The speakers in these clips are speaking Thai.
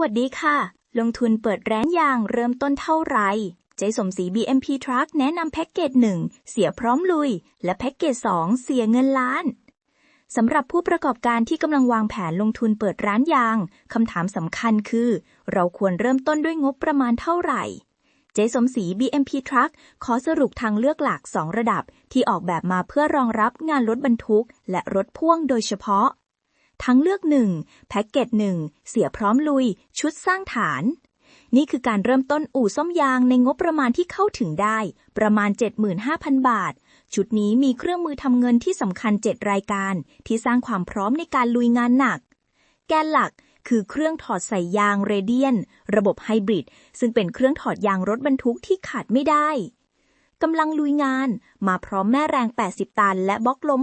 วัสดีค่ะ ลงทุนเปิดแร้นยางเริ่มต้นเท่าไหร่ เจสมศรี BMP Truck แนะนำแพ็กเกจ 1 เสียพร้อมลุย และแพ็กเกจ 2 เสียเงินล้านสำหรับผู้ประกอบการที่กำลังวางแผนลงทุนเปิดร้านยาง คำถามสำคัญคือ เราควรเริ่มต้นด้วยงบประมาณเท่าไหร่ เจสมศรี BMP Truck ขอสรุปทางเลือกหลัก 2 ระดับที่ออกแบบมาเพื่อรองรับงานรถบรรทุก และรถพ่วงโดยเฉพาะ ทั้งเลือกหนึ่งแพ็กเกจหนึ่งเสียพร้อมลุย ชุดสร้างฐาน นี่คือการเริ่มต้นอู่ซ่อมยางในงบประมาณที่เข้าถึงได้ ประมาณ 75,000 บาท ชุดนี้มีเครื่องมือทำเงินที่สำคัญ 7 รายการ ที่สร้างความพร้อมในการลุยงานหนัก แกนหลักคือเครื่องถอดใส่ยางเรเดียน ระบบไฮบริด ซึ่งเป็นเครื่องถอดยางรถบรรทุกที่ขาดไม่ได้ กำลังลุยงาน มาพร้อมแม่แรง 80 ตัน และบล็อกลม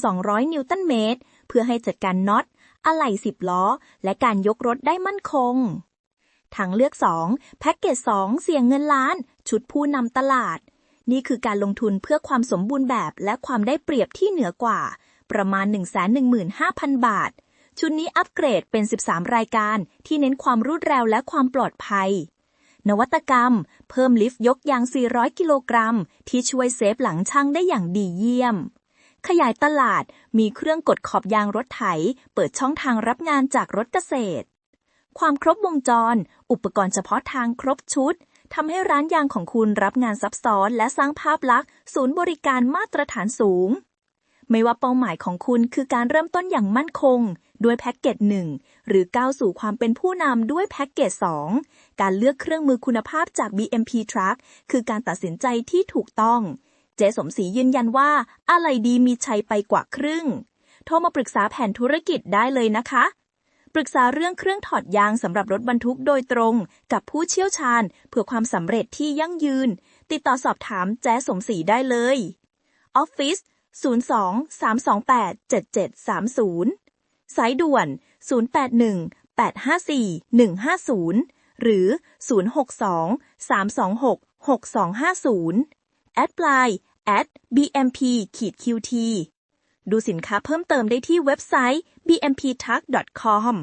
6,200 นิวตันเมตร เพื่อให้จัดการน็อต อะไหล่10 ล้อ และการยกรถได้มั่นคง ทางเลือก 2 แพ็กเกจ 2 เสี่ยงเงินล้าน ชุดผู้นำตลาด นี่คือการลงทุนเพื่อความสมบูรณ์แบบและความได้เปรียบที่เหนือกว่า ประมาณ 115,000 บาท ชุดนี้อัปเกรดเป็น 13 รายการที่เน้นความรวดเร็วและความปลอดภัย นวัตกรรม เพิ่มลิฟต์ยกยาง 400 กิโลกรัม ที่ช่วยเซฟหลังช่างได้อย่างดีเยี่ยม ขยายตลาดมีเครื่องกดขอบยางรถไถ เปิดช่องทางรับงานจากรถเกษตร ความครบวงจร อุปกรณ์เฉพาะทางครบชุดทำให้ร้านยางของคุณรับงานซับซ้อน และสร้างภาพลักษณ์ศูนย์บริการมาตรฐานสูง ไม่ว่าเป้าหมายของคุณคือการเริ่มต้นอย่างมั่นคง ด้วยแพ็กเกจหนึ่งหรือก้าวสู่ความเป็นผู้นำด้วยแพ็กเกจ2 การเลือกเครื่องมือคุณภาพจาก BMP Truck คือการตัดสินใจที่ถูกต้อง เจสมศรียืนยันว่า อะไรดีมีชัยไปกว่าครึ่ง โทรมาปรึกษาแผนธุรกิจได้เลยนะคะ ปรึกษาเรื่องเครื่องถอดยางสำหรับรถบรรทุกโดยตรง กับผู้เชี่ยวชาญ เพื่อความสำเร็จที่ยั่งยืน ติดต่อสอบถามแจ๊สมศรีได้เลยออฟฟิศ02-328-7730 สายด่วน 081-854-150 หรือ 062-326-6250 แอดปลาย at bmp qt ดูสินค้าเพิ่มเติมได้ที่เว็บไซต์ bmptuck.com